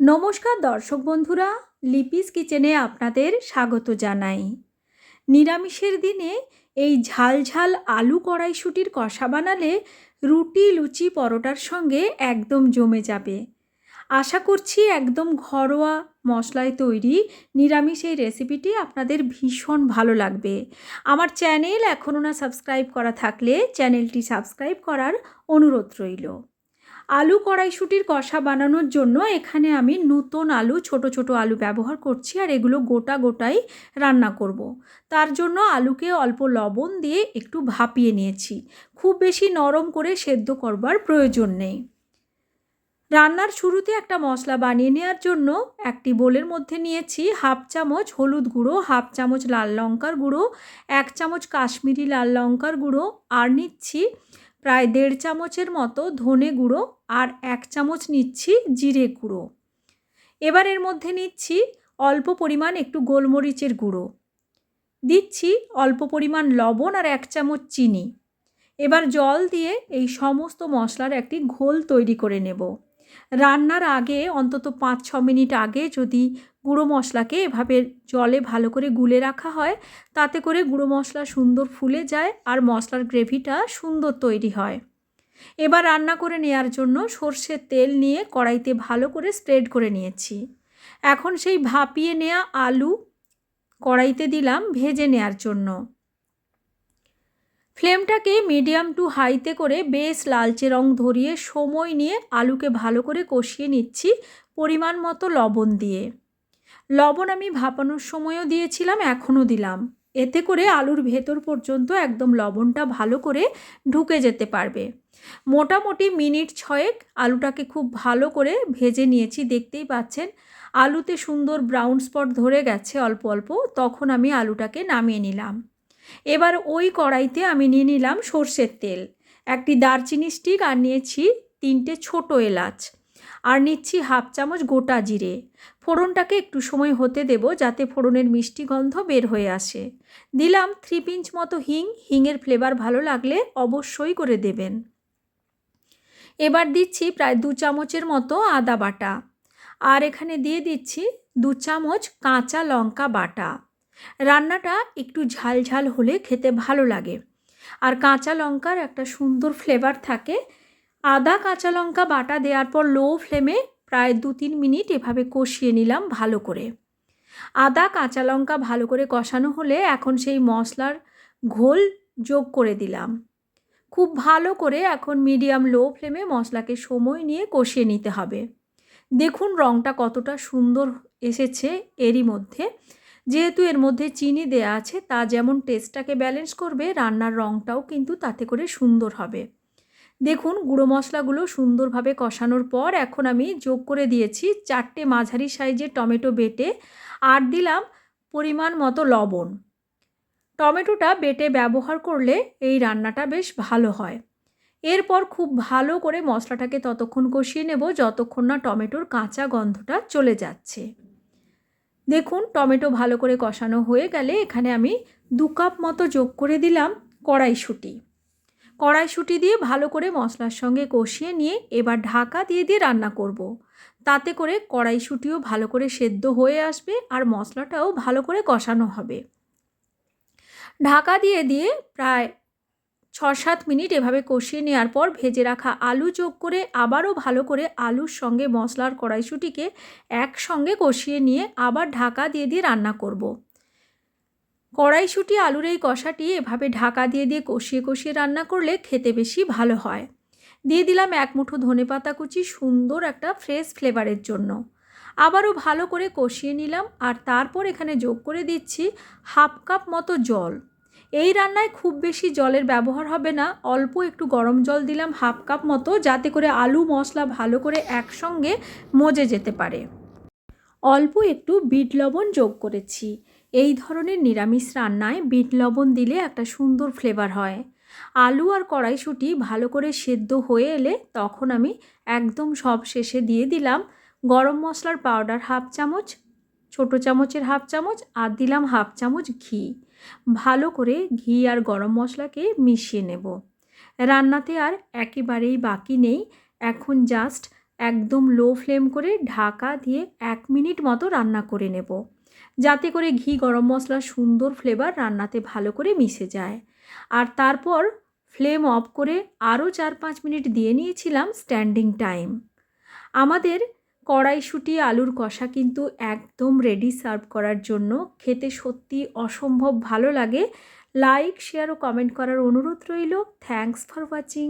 নমস্কার দর্শক বন্ধুরা, লিপিস কিচেনে আপনাদের স্বাগত জানাই। নিরামিষের দিনে এই ঝাল ঝাল আলু কড়াইশুটির কষা বানালে রুটি, লুচি, পরোটার সঙ্গে একদম জমে যাবে। আশা করছি একদম ঘরোয়া মশলায় তৈরি নিরামিষ এই রেসিপিটি আপনাদের ভীষণ ভালো লাগবে। আমার চ্যানেল এখনও না সাবস্ক্রাইব করা থাকলে চ্যানেলটি সাবস্ক্রাইব করার অনুরোধ রইল। আলু কড়াইশুটির কষা বানানোর জন্য এখানে আমি নতুন আলু, ছোট ছোট আলু ব্যবহার করছি আর এগুলো গোটা গোটাই রান্না করব। তার জন্য আলুকে অল্প লবণ দিয়ে একটু ভাপিয়ে নিয়েছি খুব বেশি নরম করে সেদ্ধ করবার প্রয়োজন নেই রান্নার শুরুতে একটা মশলা বানিয়ে নেওয়ার জন্য একটি বোলের মধ্যে নিয়েছি হাফ চামচ হলুদ গুঁড়ো, হাফ চামচ লাল লঙ্কার গুঁড়ো, এক চামচ কাশ্মীরি লাল লঙ্কার গুঁড়ো আর নিচ্ছি প্রায় দেড় চামচের মতো ধনে গুঁড়ো আর এক চামচ নিচ্ছি জিরে গুঁড়ো। এবার এর মধ্যে নিচ্ছি অল্প পরিমাণ একটু গোলমরিচের গুঁড়ো। দিচ্ছি অল্প পরিমাণ লবণ আর এক চামচ চিনি। এবার জল দিয়ে এই সমস্ত মশলার একটি ঘোল তৈরি করে নেব। রান্নার আগে, অন্তত পাঁচ ছ মিনিট আগে যদি গুঁড়ো মশলাকে এভাবে জলে ভালো করে গুলে রাখা হয়, তাতে করে গুঁড়ো মশলা সুন্দর ফুলে যায় আর মশলার গ্রেভিটা সুন্দর তৈরি হয়। এবার রান্না করে নেওয়ার জন্য সর্ষের তেল নিয়ে কড়াইতে ভালো করে স্প্রেড করে নিয়েছি। এখন সেই ভাপিয়ে নেওয়া আলু কড়াইতে দিলাম ভেজে নেওয়ার জন্য। ফ্লেমটাকে মিডিয়াম টু হাইতে করে বেশ লালচে রং ধরিয়ে সময় নিয়ে আলুকে ভালো করে কষিয়ে নিচ্ছি পরিমাণ মতো লবণ দিয়ে। লবণ আমি ভাপানোর সময়ও দিয়েছিলাম, এখনও দিলাম। এতে করে আলুর ভেতর পর্যন্ত একদম লবণটা ভালো করে ঢুকে যেতে পারবে। মোটামুটি মিনিট ছয়েক আলুটাকে খুব ভালো করে ভেজে নিয়েছি, দেখতেই পাচ্ছেন। আলুতে সুন্দর ব্রাউন স্পট ধরে গেছে অল্প অল্প, তখন আমি আলুটাকে নামিয়ে নিলাম। এবার ওই কড়াইতে আমি নিয়ে নিলাম সর্ষের তেল। একটি দারচিনি স্টিক আর নিয়েছি তিনটে ছোট এলাচ। আর নিচ্ছি হাফ চামচ গোটা জিরে। ফোড়নটাকে একটু সময় হতে দেব যাতে ফোড়নের মিষ্টি গন্ধ বের হয়ে আসে। দিলাম থ্রি পিঞ্চ মতো হিং। হিংয়ের ফ্লেভার ভালো লাগলে অবশ্যই করে দেবেন। এবার দিচ্ছি প্রায় দু চামচের মতো আদা বাটা। আর এখানে দিয়ে দিচ্ছি দু চামচ কাঁচা লঙ্কা বাটা। রান্নাটা একটু ঝাল ঝাল হলে খেতে ভালো লাগে। আর কাঁচা লঙ্কার একটা সুন্দর ফ্লেভার থাকে। আদা, কাঁচা লঙ্কা বাটা দেওয়ার পর লো ফ্লেমে প্রায় দু তিন মিনিট এভাবে কষিয়ে নিলাম ভালো করে। আদা, কাঁচা লঙ্কা ভালো করে কষানো হলে এখন সেই মশলার ঘোল যোগ করে দিলাম। খুব ভালো করে এখন মিডিয়াম লো ফ্লেমে মশলাকে সময় নিয়ে কষিয়ে নিতে হবে। দেখুন রঙটা কতটা সুন্দর এসেছে এরই মধ্যে। যেহেতু এর মধ্যে চিনি দেয়া আছে, তা যেমন টেস্টটাকে ব্যালেন্স করবে, রান্নার রঙটাও কিন্তু তাতে করে সুন্দর হবে। দেখুন, গুঁড়ো মশলাগুলো সুন্দরভাবে কষানোর পর এখন আমি যোগ করে দিয়েছি চারটে মাঝারি সাইজের টমেটো বেটে আর দিলাম পরিমাণ মতো লবণ। টমেটোটা বেটে ব্যবহার করলে এই রান্নাটা বেশ ভালো হয়। এরপর খুব ভালো করে মশলাটাকে ততক্ষণ কষিয়ে নেব, যতক্ষণ না টমেটোর কাঁচা গন্ধটা চলে যাচ্ছে। দেখুন, টমেটো ভালো করে কষানো হয়ে গেলে এখানে আমি দু কাপ মতো যোগ করে দিলাম কড়াইশুঁটি কড়াইশুঁটি দিয়ে ভালো করে মশলার সঙ্গে কষিয়ে নিয়ে এবার ঢাকা দিয়ে দিয়ে রান্না করব। তাতে করে কড়াইশুঁটিও ভালো করে সেদ্ধ হয়ে আসবে আর মশলাটাও ভালো করে কষানো হবে ঢাকা দিয়ে দিয়ে প্রায় ছ সাত মিনিট এভাবে কষিয়ে নেওয়ার পর ভেজে রাখা আলু যোগ করে আবারও ভালো করে আলুর সঙ্গে মশলার কড়াইশুটিকে একসঙ্গে কষিয়ে নিয়ে আবার ঢাকা দিয়ে দিয়ে রান্না করব। কড়াইশুটি, আলুর এই কষাটি এভাবে ঢাকা দিয়ে দিয়ে কষিয়ে কষিয়ে রান্না করলে খেতে বেশি ভালো হয়। দিয়ে দিলাম এক মুঠো ধনে পাতা কুচি সুন্দর একটা ফ্রেশ ফ্লেভারের জন্য। আবারও ভালো করে কষিয়ে নিলাম আর তারপর এখানে যোগ করে দিচ্ছি হাফ কাপ মতো জল। এই রান্নায় খুব বেশি জলের ব্যবহার হবে না। অল্প একটু গরম জল দিলাম হাফ কাপ মতো, যাতে করে আলু মশলা ভালো করে একসঙ্গে মজে যেতে পারে। অল্প একটু বিট লবণ যোগ করেছি। এই ধরনের নিরামিষ রান্নায় বিট লবণ দিলে একটা সুন্দর ফ্লেভার হয়। আলু আর কড়াইশুঁটি ভালো করে সেদ্ধ হয়ে এলে তখন আমি একদম সব শেষে দিয়ে দিলাম। গরম মশলার পাউডার হাফ চামচ ছোটো চামচের হাফ চামচ আর দিলাম হাফ চামচ ঘি। ভালো করে ঘি আর গরম মশলাকে মিশিয়ে নেব। রান্নাতে আর একেবারেই বাকি নেই। এখন জাস্ট একদম লো ফ্লেম করে ঢাকা দিয়ে এক মিনিট মতো রান্না করে নেব। যাতে করে ঘি, গরম মশলার সুন্দর ফ্লেভার রান্নাতে ভালো করে মিশে যায়। আর তারপর ফ্লেম অফ করে আরও চার পাঁচ মিনিট দিয়ে নিয়েছিলাম স্ট্যান্ডিং টাইম আমাদের কড়াইশুঁটি, আলুর কষা কিন্তু একদম রেডি সার্ভ করার জন্য। খেতে সত্যি অসম্ভব ভালো লাগে। লাইক শেয়ার ও কমেন্ট করার অনুরোধ রইল। Thanks for watching